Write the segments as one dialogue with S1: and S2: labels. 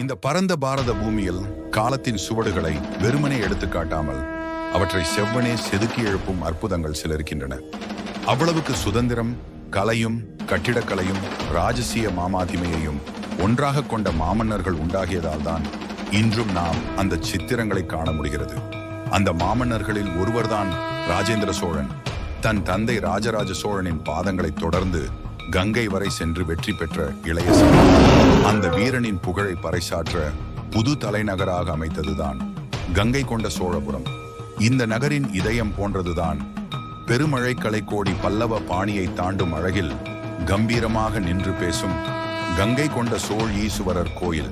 S1: இந்த பரந்த பாரத பூமியில் காலத்தின் சுவடுகளை வெறுமனே எடுத்து காட்டாமல் அவற்றை செவ்வனே செதுக்கி எழுப்பும் அற்புதங்கள் சில இருக்கின்றன அவ்வளவுக்கு சுதந்திரம் கலையும் கட்டிடக்கலையும் ராஜசீய மாமாதிமையையும் ஒன்றாக கொண்ட மாமன்னர்கள் உண்டாகியதால் தான் இன்றும் நாம் அந்த சித்திரங்களை காண முடிகிறது. அந்த மாமன்னர்களில் ஒருவர்தான் ராஜேந்திர சோழன். தன் தந்தை ராஜராஜ சோழனின் பாதங்களை தொடர்ந்து கங்கை வரை சென்று வெற்றி பெற்ற இளைய அந்த வீரனின் புகழை பறைசாற்ற புது தலைநகராக அமைத்ததுதான் கங்கை கொண்ட சோழபுரம். இந்த நகரின் இதயம் போன்றதுதான் பெருமழை கோடி பல்லவ பாணியை தாண்டும் அழகில் கம்பீரமாக நின்று பேசும் கங்கை கொண்ட சோழ் ஈசுவரர் கோயில்.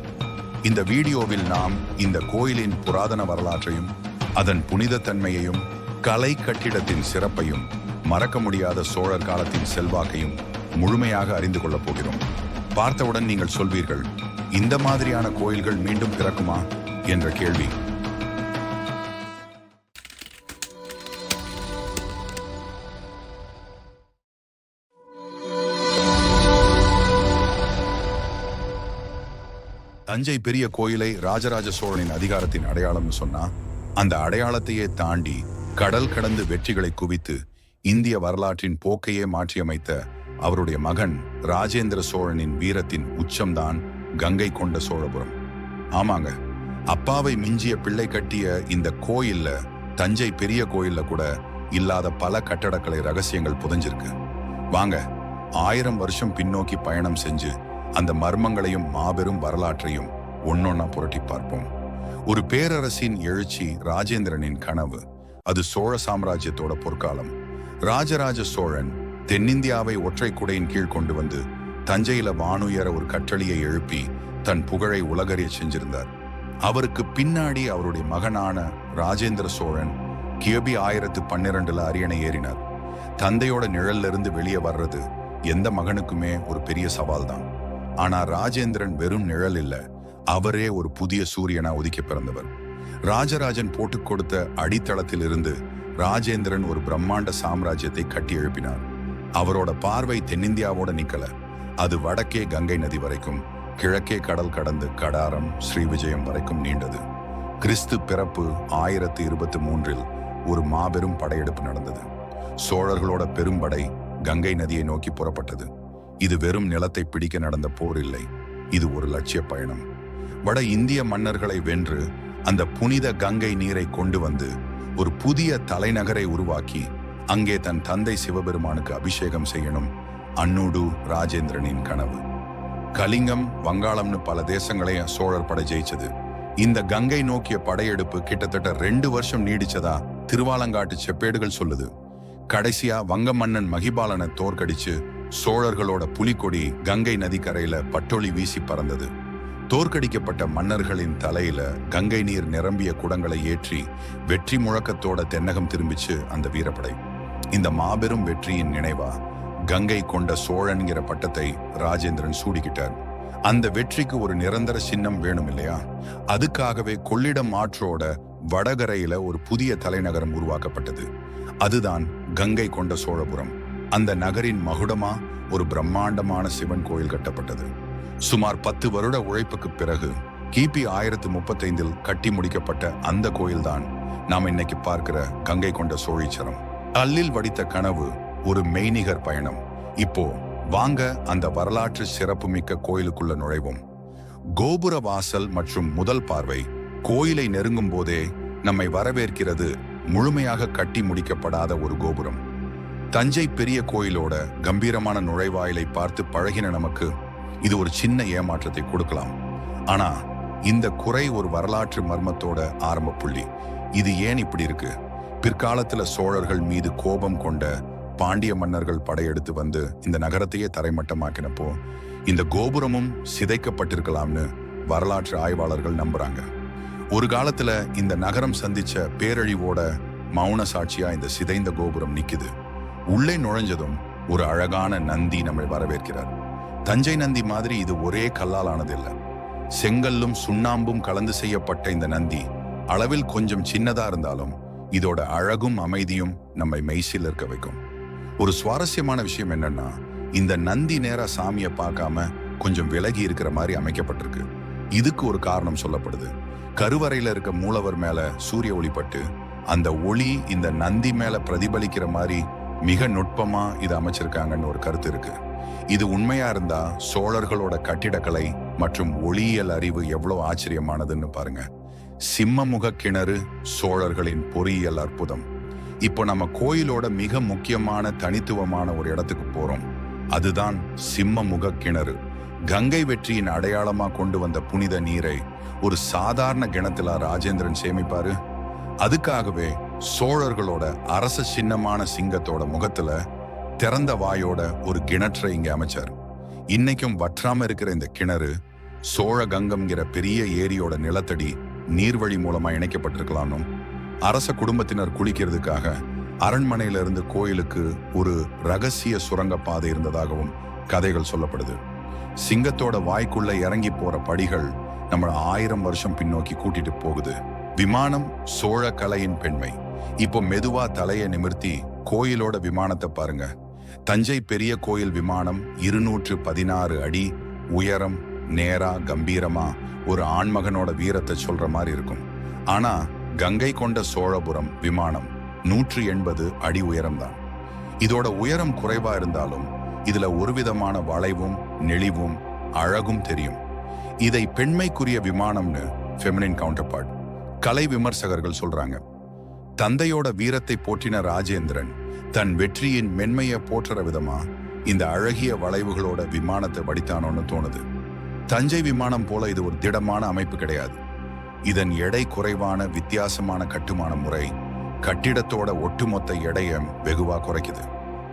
S1: இந்த வீடியோவில் நாம் இந்த கோயிலின் புராதன வரலாற்றையும் அதன் புனித தன்மையையும் கலை கட்டிடத்தின் சிறப்பையும் மறக்க முடியாத சோழர் காலத்தின் செல்வாக்கையும் முழுமையாக அறிந்து கொள்ளப் போகிறோம். பார்த்தவுடன் நீங்கள் சொல்வீர்கள் இந்த மாதிரியான கோயில்கள் மீண்டும் திறக்குமா? என்ற கேள்வி. தஞ்சை பெரிய கோயிலை ராஜராஜ சோழனின் அதிகாரத்தின் அடையாளம்னு சொன்னா அந்த அடையாளத்தையே தாண்டி கடல் கடந்து வெற்றிகளை குவித்து இந்திய வரலாற்றின் போக்கையே மாற்றியமைத்த அவருடைய மகன் ராஜேந்திர சோழனின் வீரத்தின் உச்சம்தான் கங்கை கொண்ட சோழபுரம். ஆமாங்க அப்பாவை மிஞ்சிய பிள்ளை கட்டிய இந்த கோயில்ல தஞ்சை பெரிய கோயில்ல கூட இல்லாத பல கட்டடக்கலை ரகசியங்கள் புதஞ்சிருக்கு. வாங்க ஆயிரம் வருஷம் பின்னோக்கி பயணம் செஞ்சு அந்த மர்மங்களையும் மாபெரும் வரலாற்றையும் ஒன்னொன்னா புரட்டி பார்ப்போம். ஒரு பேரரசின் எழுச்சி ராஜேந்திரனின் கனவு அது சோழ சாம்ராஜ்யத்தோட பொற்காலம். ராஜராஜ சோழன் தென்னிந்தியாவை ஒற்றை குடையின் கீழ் கொண்டு வந்து தஞ்சையில வானுயர ஒரு கட்டளியை எழுப்பி தன் புகழை உலகறிய செஞ்சிருந்தார். அவருக்கு பின்னாடி அவருடைய மகனான ராஜேந்திர சோழன் கிபி ஆயிரத்து பன்னிரண்டுல அரியணை ஏறினார். தந்தையோட நிழல்ல இருந்து வெளியே வர்றது எந்த மகனுக்குமே ஒரு பெரிய சவால் தான் ஆனா ராஜேந்திரன் வெறும் நிழல் இல்ல. அவரே ஒரு புதிய சூரியனா ஒதுக்கி பிறந்தவர். ராஜராஜன் போட்டுக் கொடுத்த அடித்தளத்தில் இருந்து ராஜேந்திரன் ஒரு பிரம்மாண்ட சாம்ராஜ்யத்தை கட்டி எழுப்பினார். அவரோட பார்வை தென்னிந்தியாவோட நிக்கல. அது வடக்கே கங்கை நதி வரைக்கும் கிழக்கே கடல் கடந்து கடாரம் ஸ்ரீவிஜயம் வரைக்கும் நீண்டது. கிறிஸ்து பிறப்பு ஆயிரத்து இருபத்தி மூன்றில் ஒரு மாபெரும் படையெடுப்பு நடந்தது. சோழர்களோட பெரும்படை கங்கை நதியை நோக்கி புறப்பட்டது. இது வெறும் நிலத்தை பிடிக்க நடந்த போர் இல்லை. இது ஒரு லட்சிய பயணம். வட இந்திய மன்னர்களை வென்று அந்த புனித கங்கை நீரை கொண்டு வந்து ஒரு புதிய தலைநகரை உருவாக்கி அங்கே தன் தந்தை சிவபெருமானுக்கு அபிஷேகம் செய்யணும். அன்னுடு ராஜேந்திரனின் கனவு. கலிங்கம் வங்காளம்னு பல தேசங்களையும் சோழர் படை ஜெயிச்சது. இந்த கங்கை நோக்கிய படையெடுப்பு கிட்டத்தட்ட ரெண்டு வருஷம் நீடிச்சதா திருவாலங்காட்டு செப்பேடுகள் சொல்லுது. கடைசியா வங்க மன்னன் மகிபாலனை தோற்கடிச்சு சோழர்களோட புலிக்கொடி கங்கை நதிக்கரையில பட்டொளி வீசி பறந்தது. தோற்கடிக்கப்பட்ட மன்னர்களின் தலையில கங்கை நீர் நிரம்பிய குடங்களை ஏற்றி வெற்றி முழக்கத்தோட தென்னகம் திரும்பிச்சு அந்த வீரப்படை. இந்த மாபெரும் வெற்றியின் நினைவா கங்கை கொண்ட சோழன்கிற பட்டத்தை ராஜேந்திரன் சூடிக்கிட்டார். அந்த வெற்றிக்கு ஒரு நிரந்தர சின்னம் வேணும் இல்லையா? அதுக்காகவே கொள்ளிடம் ஆற்றோட வடகரையில ஒரு புதிய தலைநகரம் உருவாக்கப்பட்டது. அதுதான் கங்கை கொண்ட சோழபுரம். அந்த நகரின் மகுடமா ஒரு பிரம்மாண்டமான சிவன் கோயில் கட்டப்பட்டது. சுமார் பத்து வருட உழைப்புக்கு பிறகு கிபி ஆயிரத்து முப்பத்தைந்தில் கட்டி முடிக்கப்பட்ட அந்த கோயில்தான் நாம் இன்னைக்கு பார்க்கிற கங்கை கொண்ட சோழீச்சரம். கல்லில் வடித்த கனவு ஒரு மெய்நிகர் பயணம். இப்போ வாங்க அந்த வரலாற்று சிறப்புமிக்க கோயிலுக்குள்ள நுழைவோம். கோபுர வாசல் மற்றும் முதல் பார்வை கோயிலை நெருங்கும் போதே நம்மை வரவேற்கிறது முழுமையாக கட்டி முடிக்கப்படாத ஒரு கோபுரம். தஞ்சை பெரிய கோயிலோட கம்பீரமான நுழைவாயிலை பார்த்து பழகின நமக்கு இது ஒரு சின்ன ஏமாற்றத்தை கொடுக்கலாம். ஆனா இந்த குறை ஒரு வரலாற்று மர்மத்தோட ஆரம்ப புள்ளி. இது ஏன் இப்படி இருக்கு? பிற்காலத்துல சோழர்கள் மீது கோபம் கொண்ட பாண்டிய மன்னர்கள் படையெடுத்து வந்து இந்த நகரத்தையே தரைமட்டமாக்கினப்போ இந்த கோபுரமும் சிதைக்கப்பட்டிருக்கலாம்னு வரலாற்று ஆய்வாளர்கள் நம்புறாங்க. ஒரு காலத்துல இந்த நகரம் சந்திச்ச பேரழிவோட மௌன சாட்சியா இந்த சிதைந்த கோபுரம் நிக்குது. உள்ளே நுழைஞ்சதும் ஒரு அழகான நந்தி நம்மை வரவேற்கிறார். தஞ்சை நந்தி மாதிரி இது ஒரே கல்லால் ஆனதில்லை செங்கல்லும் சுண்ணாம்பும் கலந்து செய்யப்பட்ட இந்த நந்தி அளவில் கொஞ்சம் சின்னதா இருந்தாலும் இதோட அழகும் அமைதியும் நம்மை மெய்சில் இருக்க வைக்கும். ஒரு சுவாரஸ்யமான விஷயம் என்னன்னா இந்த நந்தி நேரா சாமியை பார்க்காம கொஞ்சம் விலகி இருக்கிற மாதிரி அமைக்கப்பட்டிருக்கு. இதுக்கு ஒரு காரணம் சொல்லப்படுது. கருவறையில இருக்க மூலவர் மேல சூரிய ஒளிப்பட்டு அந்த ஒளி இந்த நந்தி மேல பிரதிபலிக்கிற மாதிரி மிக நுட்பமா இது அமைச்சிருக்காங்கன்னு ஒரு கருத்து இருக்கு. இது உண்மையா இருந்தா சோழர்களோட கட்டிடக்கலை மற்றும் ஒளியியல் அறிவு எவ்வளவு ஆச்சரியமானதுன்னு பாருங்க. சிம்மமுக கிணறு சோழர்களின் பொறியியல் அற்புதம். இப்போ நம்ம கோயிலோட மிக முக்கியமான தனித்துவமான ஒரு இடத்துக்கு போறோம். அதுதான் சிம்மமுக கிணறு. கங்கை வெற்றியின் அடையாளமா கொண்டு வந்த புனித நீரை ஒரு சாதாரண கிணத்துல ராஜேந்திரன் சேமிப்பாரு. அதுக்காகவே சோழர்களோட அரச சின்னமான சிங்கத்தோட முகத்துல திறந்த வாயோட ஒரு கிணற்றை இங்க அமைச்சார். இன்னைக்கும் வற்றாம இருக்கிற இந்த கிணறு சோழ கங்கம்ங்கிற பெரிய ஏரியோட நிலத்தடி நீர்வழி மூலமா இணைக்கப்பட்டிருக்கலாம்னும் அரச குடும்பத்தினர் குளிக்கிறதுக்காக அரண்மனையில இருந்து கோயிலுக்கு ஒரு ரகசிய சுரங்கப்பாதை இருந்ததாகவும் கதைகள் சொல்லப்படுது. சிங்கத்தோட வாய்க்குள்ள இறங்கி போற படிகள் நம்மளை ஆயிரம் வருஷம் பின்னோக்கி கூட்டிட்டு போகுது. விமானம் சோழ கலையின் பெண்மை. இப்போ மெதுவா தலையை நிமிர்த்தி கோயிலோட விமானத்தை பாருங்க. தஞ்சை பெரிய கோயில் விமானம் இருநூற்று பதினாறு அடி உயரம் நேரா கம்பீரமா ஒரு ஆண்மகனோட வீரத்தை சொல்ற மாதிரி இருக்கும். ஆனா கங்கை கொண்ட சோழபுரம் விமானம் நூற்று எண்பது அடி உயரம்தான் இதோட உயரம் குறைவா இருந்தாலும் இதுல ஒரு விதமான வளைவும் நெளிவும் அழகும் தெரியும். இதை பெண்மைக்குரிய விமானம்னு ஃபெமினின் கவுண்டர்பார்ட் கலை விமர்சகர்கள் சொல்றாங்க. தந்தையோட வீரத்தை போற்றின ராஜேந்திரன் தன் வெற்றியின் மென்மையை போற்றுற விதமா இந்த அழகிய வளைவுகளோட விமானத்தை வடித்தானோன்னு தோணுது. தஞ்சை விமானம் போல இது ஒரு திடமான அமைப்பு கிடையாது. இதன் எடை குறைவான வித்தியாசமான கட்டுமான முறை கட்டிடத்தோட ஒட்டுமொத்த எடையை வெகுவா குறைக்குது.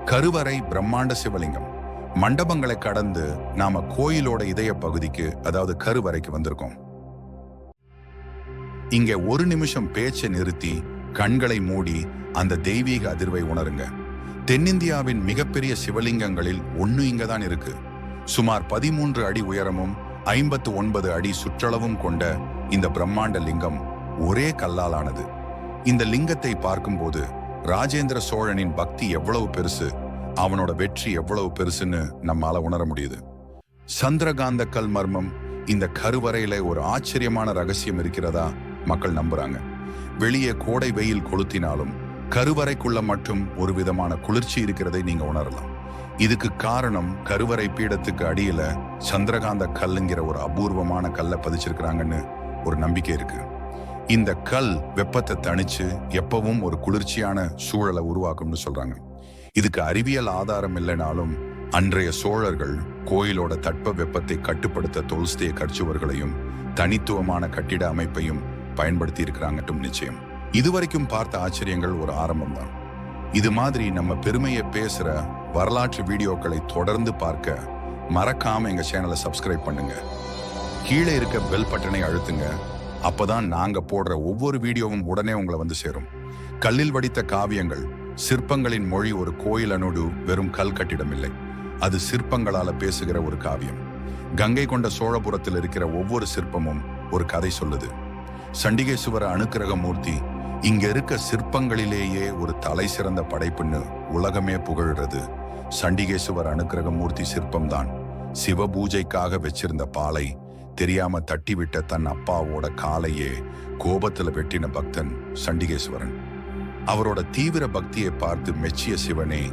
S1: கருவறை பிரம்மாண்ட சிவலிங்கம். மண்டபங்களை கடந்து நாம கோயிலோட இதய பகுதிக்கு அதாவது கருவறைக்கு வந்திருக்கோம். இங்க ஒரு நிமிஷம் பேச்சை நிறுத்தி கண்களை மூடி அந்த தெய்வீக அதிர்வை உணருங்க. தென்னிந்தியாவின் மிகப்பெரிய சிவலிங்கங்களில் ஒன்று இங்க தான் இருக்கு. சுமார் பதிமூன்று அடி உயரமும் ஐம்பத்து ஒன்பது அடி சுற்றளவும் கொண்ட இந்த பிரம்மாண்ட லிங்கம் ஒரே கல்லாலானது. இந்த லிங்கத்தை பார்க்கும்போது ராஜேந்திர சோழனின் பக்தி எவ்வளவு பெருசு அவனோட வெற்றி எவ்வளவு பெருசுன்னு நம்மால உணர முடியுது. சந்திரகாந்த கல் மர்மம் இந்த கருவறையில ஒரு ஆச்சரியமான ரகசியம் இருக்கிறதா மக்கள் நம்புறாங்க. வெளியே கோடை வெயில் கொளுத்தினாலும் கருவறைக்குள்ள மட்டும் ஒரு விதமான குளிர்ச்சி இருக்கிறதை நீங்க உணரலாம். இதுக்கு காரணம் கருவறை பீடத்துக்கு அடியில சந்திரகாந்த கல்லுங்கிற ஒரு அபூர்வமான கல்லை பதிச்சிருக்கிறாங்கன்னு ஒரு நம்பிக்கை இருக்கு. இந்த கல் வெப்பத்தை தணிச்சு எப்பவும் ஒரு குளிர்ச்சியான சூழலை உருவாக்கும்னு சொல்றாங்க. இதுக்கு அறிவியல் ஆதாரம் இல்லைனாலும் அன்றைய சோழர்கள் கோயிலோட தட்ப வெப்பத்தை கட்டுப்படுத்த தொல்ஸ்தே கட்சுவர்களையும் தனித்துவமான கட்டிட அமைப்பையும் பயன்படுத்தி இருக்கிறாங்கட்டும் நிச்சயம். இதுவரைக்கும் பார்த்த ஆச்சரியங்கள் ஒரு ஆரம்பம் தான் இது மாதிரி நம்ம பெருமையை பேசுகிற வரலாற்று வீடியோக்களை தொடர்ந்து பார்க்க மறக்காம எங்க சேனலை சப்ஸ்கிரைப் பண்ணுங்க. கீழே இருக்க பெல் பட்டனை அழுத்துங்க. அப்பதான் நாங்க போடுற ஒவ்வொரு வீடியோவும் உடனே உங்களை வந்து சேரும். கல்லில் வடித்த காவியங்கள் சிற்பங்களின் மொழி ஒரு கோயில் அனுடு வெறும் கல் கட்டிடம் இல்லை அது சிற்பங்களால பேசுகிற ஒரு காவியம். கங்கை கொண்ட சோழபுரத்தில் இருக்கிற ஒவ்வொரு சிற்பமும் ஒரு கதை சொல்லுது. சண்டிகேஸ்வர அனுக்கிரக மூர்த்தி இங்க இருக்க சிற்பங்களிலேயே ஒரு தலை சிறந்த படைப்புன்னு உலகமே புகழ்றது. சண்டிகேஸ்வர அனுக்கிரக மூர்த்தி சிற்பம்தான். சிவ பூஜைக்காக வச்சிருந்த பாலை தெரியாம தட்டிவிட்ட தன் அப்பாவோட காலையே கோபத்துல வெட்டின பக்தன் சண்டிகேஸ்வரன் அவரோட தீவிர பக்தியை பார்த்து மெச்சிய சிவனே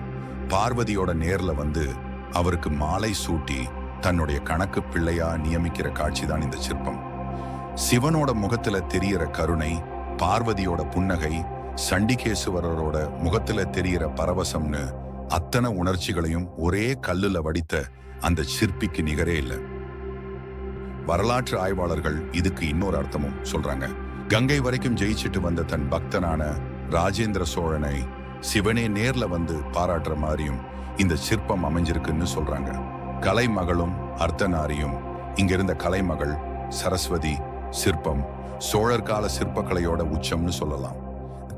S1: பார்வதியோட நேர்ல வந்து அவருக்கு மாலை சூட்டி தன்னுடைய கணக்கு பிள்ளையா நியமிக்கிற காட்சிதான் இந்த சிற்பம். சிவனோட முகத்துல தெரியற கருணை பார்வதியோட புன்னகை சண்டிகேசுவரரோட முகத்துல தெரியற பரவசம்னு அத்தனை உணர்ச்சிகளையும் ஒரே கல்லுல வடித்த அந்த சிற்பிக்கு நிகரே இல்லை. வரலாற்று ஆய்வாளர்கள் இதுக்கு இன்னொரு அர்த்தமும் சொல்றாங்க. கங்கை வரைக்கும் ஜெயிச்சிட்டு வந்த தன் பக்தனான ராஜேந்திர சோழனை சிவனே நேர்ல வந்து பாராட்டுற மாதிரியும் இந்த சிற்பம் அமைஞ்சிருக்குன்னு சொல்றாங்க. கலைமகளும் அர்த்தநாரியும் இங்கிருந்த கலைமகள் சரஸ்வதி சிற்பம் சோழர் கால சிற்பக்கலையோட உச்சம்னு சொல்லலாம்.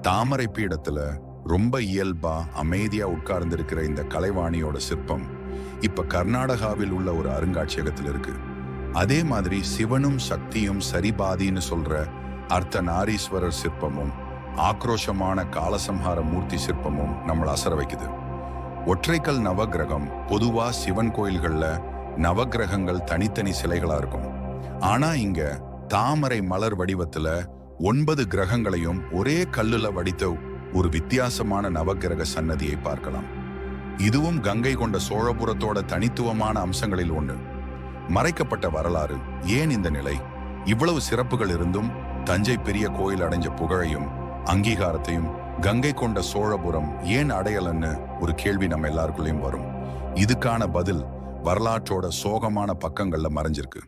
S1: தாமரை பீடத்துல ரொம்ப இயல்பா அமைதியா உட்கார்ந்திருக்கிற இந்த கலைவாணியோட சிற்பம் இப்ப கர்நாடகாவில் உள்ள ஒரு அருங்காட்சியகத்தில் இருக்கு. அதே மாதிரி சிவனும் சக்தியும் சரிபாதின்னு சொல்ற அர்த்தநாரீஸ்வரர் சிற்பமும் ஆக்ரோஷமான காலசம்ஹார மூர்த்தி சிற்பமும் நம்மளை அசர வைக்குது. ஒற்றைக்கல் நவக்கிரகம் பொதுவா சிவன் கோயில்கள்ல நவக்கிரகங்கள் தனித்தனி சிலைகளா இருக்கும். ஆனா இங்க தாமரை மலர் வடிவத்துல ஒன்பது கிரகங்களையும் ஒரே கல்லுல வடித்த ஒரு வித்தியாசமான நவக்கிரக சன்னதியை பார்க்கலாம். இதுவும் கங்கை கொண்ட சோழபுரத்தோட தனித்துவமான அம்சங்களில் ஒன்று மறைக்கப்பட்ட வரலாறு ஏன் இந்த நிலை? இவ்வளவு சிறப்புகள் இருந்தும் தஞ்சை பெரிய கோயில் அடைஞ்ச புகழையும் அங்கீகாரத்தையும் கங்கை கொண்ட சோழபுரம் ஏன் அடையலன்னு ஒரு கேள்வி நம்ம எல்லாருக்குள்ளேயும் வரும். இதுக்கான பதில் வரலாற்றோட சோகமான பக்கங்கள்ல மறைஞ்சிருக்கு.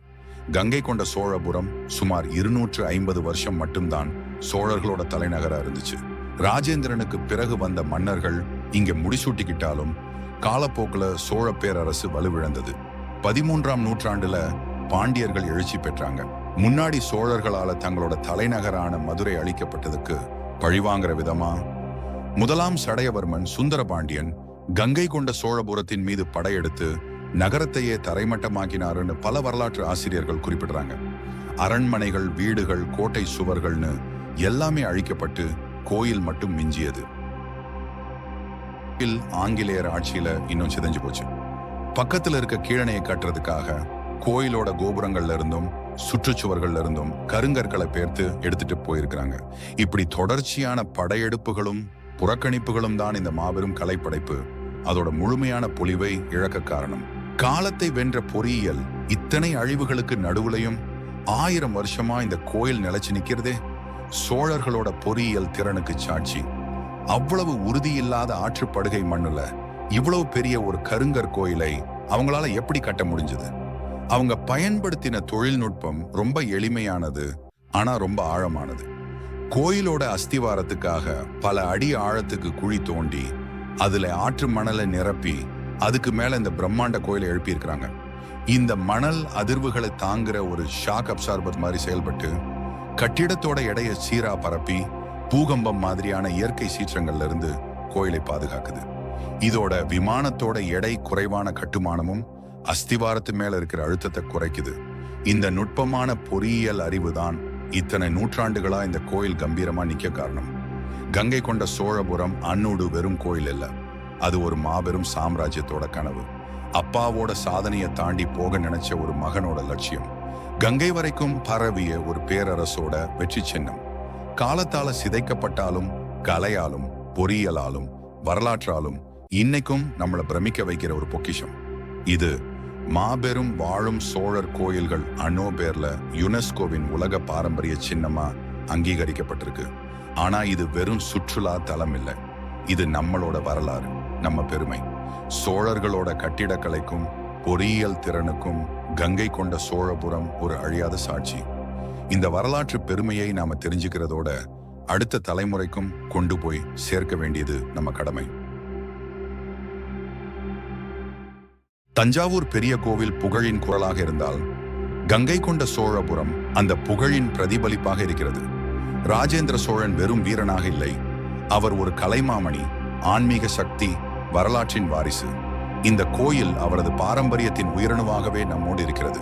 S1: கங்கை கொண்ட சோழபுரம் சுமார் இருநூற்று ஐம்பது வருஷம் மட்டும்தான் சோழர்களோட தலைநகரா இருந்துச்சு. ராஜேந்திரனுக்கு பிறகு வந்த மன்னர்கள் இங்க முடிசூட்டிக்கிட்டாலும் காலப்போக்கில் சோழ பேரரசு வலுவிழந்தது. பதிமூன்றாம் நூற்றாண்டுல பாண்டியர்கள் எழுச்சி பெற்றாங்க. முன்னாடி சோழர்களால தங்களோட தலைநகரான மதுரை அழிக்கப்பட்டதுக்கு பழிவாங்கிற விதமா முதலாம் சடையவர்மன் சுந்தர பாண்டியன் கங்கை கொண்ட சோழபுரத்தின் மீது படையெடுத்து நகரத்தையே தரைமட்டமாக்கினாருன்னு பல வரலாற்று ஆசிரியர்கள் குறிப்பிடுறாங்க. அரண்மனைகள் வீடுகள் கோட்டை சுவர்கள்னு எல்லாமே அழிக்கப்பட்டு கோயில் மட்டும் மிஞ்சியது. ஆங்கிலேயர் ஆட்சியில இன்னும் சிதைஞ்சு போச்சு. பக்கத்துல இருக்க கீழனையை கட்டுறதுக்காக கோயிலோட கோபுரங்கள்ல இருந்தும் சுற்றுச்சுவர்கள்ல இருந்தும் கருங்கற்களை பேர்த்து எடுத்துட்டு போயிருக்கிறாங்க. இப்படி தொடர்ச்சியான படையெடுப்புகளும் புறக்கணிப்புகளும் தான் இந்த மாபெரும் கலைப்படைப்பு. அதோட முழுமையான பொலிவை இழக்க காரணம். காலத்தை வென்ற பொறியியல் இத்தனை அழிவுகளுக்கு நடுவுலையும் ஆயிரம் வருஷமா இந்த கோயில் நிலைச்சு நிக்கிறதே. சோழர்களோட பொறியியல் திறனுக்கு சாட்சி. அவ்வளவு உறுதியில்லாத ஆற்றுப்படுகை மண்ணுல இவ்வளவு பெரிய ஒரு கருங்கற் கோயிலை அவங்களால எப்படி கட்ட முடிஞ்சது? அவங்க பயன்படுத்தின தொழில்நுட்பம் ரொம்ப எளிமையானது ஆனா ரொம்ப ஆழமானது. கோயிலோட அஸ்திவாரத்துக்காக பல அடி ஆழத்துக்கு குழி தோண்டி அதுல ஆற்று மணலை நிரப்பி அதுக்கு மேல இந்த பிரம்மாண்ட கோயிலை எழுப்பியிருக்கிறாங்க. இந்த மணல் அதிர்வுகளை தாங்குற ஒரு ஷாக் அப்சார்பர் மாதிரி செயல்பட்டு கட்டிடத்தோட எடையை சீரா பரப்பி பூகம்பம் மாதிரியான இயற்கை சீற்றங்கள்ல இருந்து கோயிலை பாதுகாக்குது. இதோட விமானத்தோட எடை குறைவான கட்டுமானமும் அஸ்திவாரத்து மேல இருக்கிற அழுத்தத்தை குறைக்குது. இந்த நுட்பமான பொறியியல் அறிவு தான் இத்தனை நூற்றாண்டுகளா இந்த கோயில் கம்பீரமா நிக்க காரணம். கங்கை கொண்ட சோழபுரம் அன்னூடு வெறும் கோயில் இல்லை. அது ஒரு மாபெரும் சாம்ராஜ்யத்தோட கனவு. அப்பாவோட சாதனையை தாண்டி போக நினைச்ச ஒரு மகனோட லட்சியம். கங்கை வரைக்கும் பரவிய ஒரு பேரரசோட வெற்றி சின்னம். காலத்தால சிதைக்கப்பட்டாலும் கலையாலும் பொறியியலாலும் வரலாற்றாலும் இன்னைக்கும் நம்மளை பிரமிக்க வைக்கிற ஒரு பொக்கிஷம். இது மாபெரும் வாழும் சோழர் கோயில்கள் அனோ பேர்ல யுனெஸ்கோவின் உலக பாரம்பரிய சின்னமா அங்கீகரிக்கப்பட்டிருக்கு. ஆனா இது வெறும் சுற்றுலா தலம் இல்லை. இது நம்மளோட வரலாறு. நம்ம பெருமை. சோழர்களோட கட்டிடக்கலைக்கும் பொறியியல் திறனுக்கும் கங்கை கொண்ட சோழபுரம் ஒரு அழியாத சாட்சி. இந்த வரலாற்று பெருமையை நாம தெரிஞ்சுக்கிறதோட அடுத்த தலைமுறைக்கும் கொண்டு போய் சேர்க்க வேண்டியது நம்ம கடமை. தஞ்சாவூர் பெரிய கோவில் புகழின் குரலாக இருந்தால் கங்கை கொண்ட சோழபுரம் அந்த புகழின் பிரதிபலிப்பாக இருக்கிறது. ராஜேந்திர சோழன் வெறும் வீரனாக இல்லை. அவர் ஒரு கலைமாமணி ஆன்மீக சக்தி வரலாற்றின் வாரிசு. இந்த கோயில் அவரது பாரம்பரியத்தின் உயிரணுவாகவே நம்மோடு இருக்கிறது.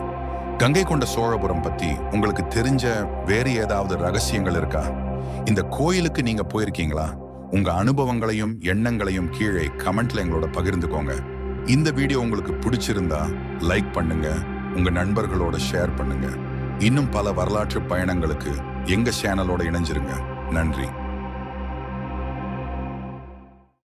S1: கங்கை கொண்ட சோழபுரம் பத்தி உங்களுக்கு தெரிஞ்ச வேறு ஏதாவது ரகசியங்கள் இருக்கா? இந்த கோயிலுக்கு நீங்க போயிருக்கீங்களா? உங்க அனுபவங்களையும் எண்ணங்களையும் கீழே கமெண்ட்ல எங்களோட பகிர்ந்துக்கோங்க. இந்த வீடியோ உங்களுக்கு பிடிச்சிருந்தா லைக் பண்ணுங்க உங்க நண்பர்களோட ஷேர் பண்ணுங்க. இன்னும் பல வரலாற்று பயணங்களுக்கு எங்க சேனலோட இணைஞ்சிருங்க. நன்றி.